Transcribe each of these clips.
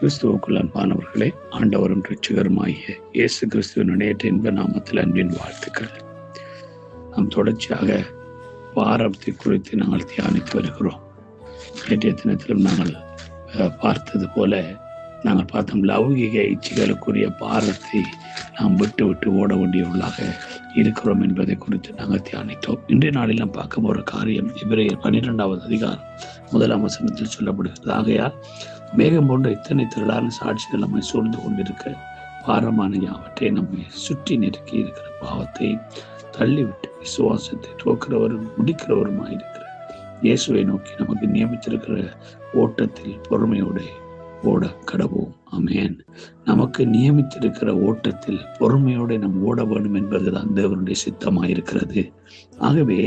கிறிஸ்துவுக்குள் அன்பானவர்களே ஆண்டவரும் ரட்சகருமாகிய இயேசு கிறிஸ்துவின் நேற்று இன்ப நாமத்தில் அன்பின் வாழ்த்துக்கள். நாம் தொடர்ச்சியாக பாரத்தை குறித்து நாங்கள் தியானித்து வருகிறோம். நேற்றைய தினத்திலும் நாங்கள் பார்த்தது போல நாங்கள் பார்த்தோம் லௌகிக இச்சைகளுக்குரிய பாரத்தை நாம் விட்டு விட்டு ஓட வேண்டியவர்களாக இருக்கிறோம் என்பதை குறித்து நாங்கள் தியானித்தோம். இன்றைய நாளில் நாம் பார்க்க போகிற காரியம் இவரை பன்னிரெண்டாவது அதிகாரம் முதலாம் வசனத்தில் சொல்லப்படுகிறது. ஆகையால் மேகம் போன்ற இத்தனை திரளான சாட்சிகள் நம்மை சூழ்ந்து கொண்டிருக்க பாரமான யாவற்றை நம்மை சுற்றி நெருக்கி இருக்கிற பாவத்தை தள்ளிவிட்டு விசுவாசத்தை துவக்கிறவரும் முடிக்கிறவருமாய் இருக்கிற இயேசுவை நோக்கி நமக்கு நியமித்திருக்கிற ஓட்டத்தில் பொறுமையோடு ஓட கடவோம். அமேன் நமக்கு நியமித்திருக்கிற ஓட்டத்தில் பொறுமையோடு நம் ஓட வேண்டும் என்பதுதான் தேவனுடைய சித்தமாயிருக்கிறது. ஆகவே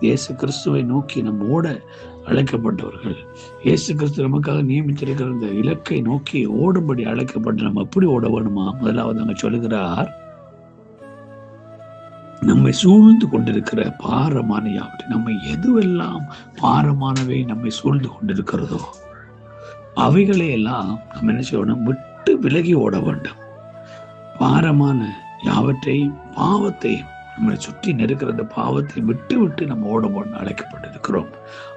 இயேசு கிறிஸ்துவை நோக்கி நம் ஓட அழைக்கப்பட்டவர்கள். இயேசு கிறிஸ்து நமக்காக நியமித்திருக்கிற இந்த இலக்கை நோக்கி ஓடும்படி அழைக்கப்பட்டு நம்ம எப்படி ஓட வேணுமா? முதலாவது அங்க சொல்லுகிறார் நம்மை சூழ்ந்து கொண்டிருக்கிற பாரமான யாவற்றை நம்ம எதுவெல்லாம் பாரமானவை நம்மை சூழ்ந்து கொண்டிருக்கிறதோ அவைகளை எல்லாம் நம்ம என்ன செய்யணும்? விட்டு விலகி ஓட வேண்டும். பாரமான யாவற்றையும் பாவத்தையும் நம்மளை சுற்றி நெருக்கிற அந்த பாவத்தை விட்டு விட்டு நம்ம ஓட அழைக்கப்பட்டிருக்கிறோம்.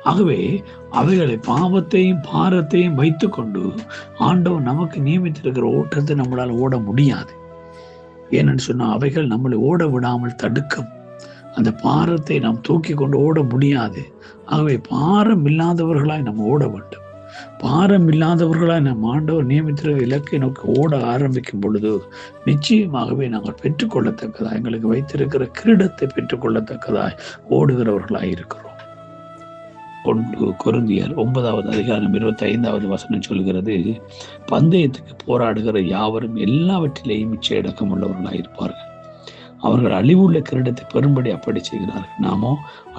ஆகவே அவைகளை பாவத்தையும் பாரத்தையும் வைத்துக்கொண்டு ஆண்டவன் நமக்கு நியமித்திருக்கிற ஓட்டத்தை நம்மளால் ஓட முடியாது. ஏனென்று சொன்னால் அவைகள் நம்மளை ஓட விடாமல் தடுக்கும். அந்த பாரத்தை நாம் தூக்கி கொண்டு ஓட முடியாது. ஆகவே பாரம் இல்லாதவர்களாய் நம்ம ஓட வேண்டும். பாரம் இல்லாதவர்களாக நம் ஆண்டவர் நியமித்திர இலக்கை நோக்கி ஓட ஆரம்பிக்கும் பொழுது நிச்சயமாகவே நாங்கள் பெற்றுக்கொள்ளத்தக்கதா எங்களுக்கு வைத்திருக்கிற கிரீடத்தை பெற்றுக்கொள்ளத்தக்கதாய் ஓடுகிறவர்களாக இருக்கிறோம். கொண்டு குருந்தியர் ஒன்பதாவது அதிகாரம் இருபத்தி ஐந்தாவது வசனம் சொல்கிறது பந்தயத்துக்கு போராடுகிற யாவரும் எல்லாவற்றிலேயும் இச்சையடக்கம் உள்ளவர்களாக இருப்பார்கள். அவர்கள் அழிவுள்ள கிரீடத்தை பெரும்படி அப்படி செய்கிறார்கள். நாமோ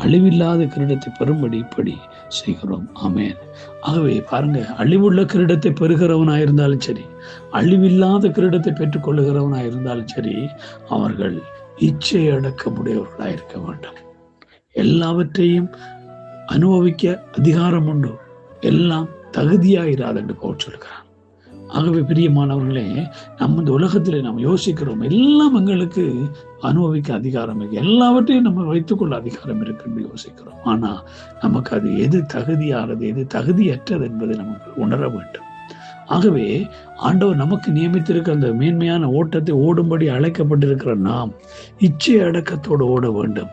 அழிவில்லாத கிரீடத்தை பெரும்படி இப்படி செய்கிறோம். ஆமேன். ஆகவே பாருங்க அழிவுள்ள கிரீடத்தை பெறுகிறவனாக இருந்தாலும் சரி அழிவில்லாத கிரீடத்தை பெற்றுக்கொள்ளுகிறவனாக இருந்தாலும் சரி அவர்கள் இச்சை அடக்கமுடையவர்களாக இருக்க வேண்டும். எல்லாவற்றையும் அனுபவிக்க அதிகாரம் உண்டு. எல்லாம் தகுதியாயிராது என்று பவுல் சொல்கிறான். ஆகவே பிரியமானவர்களே நம்ம இந்த உலகத்தில் நாம் யோசிக்கிறோம் எல்லாம் எங்களுக்கு அனுபவிக்க அதிகாரம் இருக்கு. எல்லாவற்றையும் நம்ம வைத்துக்கொள்ள அதிகாரம் இருக்குன்னு யோசிக்கிறோம். ஆனா நமக்கு அது எது தகுதியானது எது தகுதியற்றது என்பதை நமக்கு உணர வேண்டும். ஆகவே ஆண்டவர் நமக்கு நியமித்திருக்க அந்த மேன்மையான ஓட்டத்தை ஓடும்படி அழைக்கப்பட்டிருக்கிற நாம் இச்சை அடக்கத்தோடு ஓட வேண்டும்.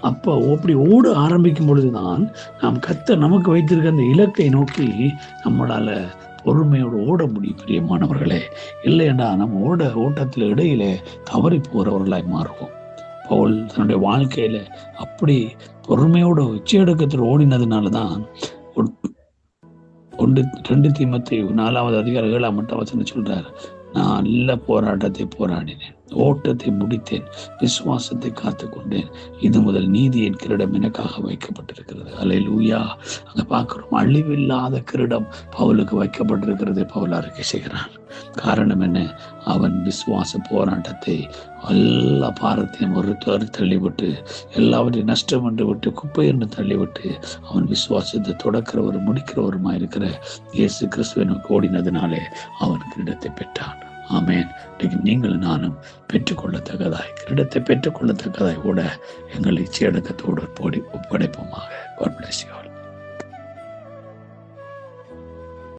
அப்போ அப்படி ஓட ஆரம்பிக்கும் பொழுதுதான் நாம் கத்த நமக்கு வைத்திருக்க அந்த இலக்கை நோக்கி நம்மளால பொறுமையோடு ஓட முடியும் பிரியமானவர்களே. இல்லையண்டா நம்ம ஓட ஓட்டத்தில் இடையில தவறி போகிறவர்களாய் மாறுவோம். பவுல் தன்னுடைய வாழ்க்கையில அப்படி பொறுமையோட உச்சையடக்கத்தில் ஓடினதுனால தான் ஒன்று ரெண்டு தீமத்தை நாலாவது அதிகார ஏழாம் மட்டும் வசனம் சொல்றாரு நான் நல்ல போராட்டத்தை போராடினேன். ஓட்டத்தை முடித்தேன். விசுவாசத்தை காத்து கொண்டேன் இது முதல் நீதியின் கிரீடம் எனக்காக வைக்கப்பட்டிருக்கிறது. அலை லூயா அங்க பார்க்குறோம் அழிவில்லாத கிரீடம் பவுலுக்கு வைக்கப்பட்டிருக்கிறது. பவுல் அறிக்கை செய்கிறான். காரணம் என்ன? அவன் விசுவாச போராட்டத்தை எல்லா பாரத்தையும் ஒரு தள்ளிவிட்டு எல்லாவற்றையும் நஷ்டம் என்று விட்டு குப்பை என்று தள்ளிவிட்டு அவன் விசுவாசத்தை தொடக்கிறவரும் முடிக்கிறவருமா இருக்கிற இயேசு கிறிஸ்துவனுக்கு ஓடினதுனாலே அவன் கிரீடத்தை பெற்றான். ஆமேன். நீங்கள் நானும் பெற்றுக்கொள்ளத்தக்கதாய் கிரீடத்தை பெற்றுக்கொள்ளத்தக்கதாய் கூட எங்கள் இச்சையடக்கத்தோடு ஒப்படைப்போமாக.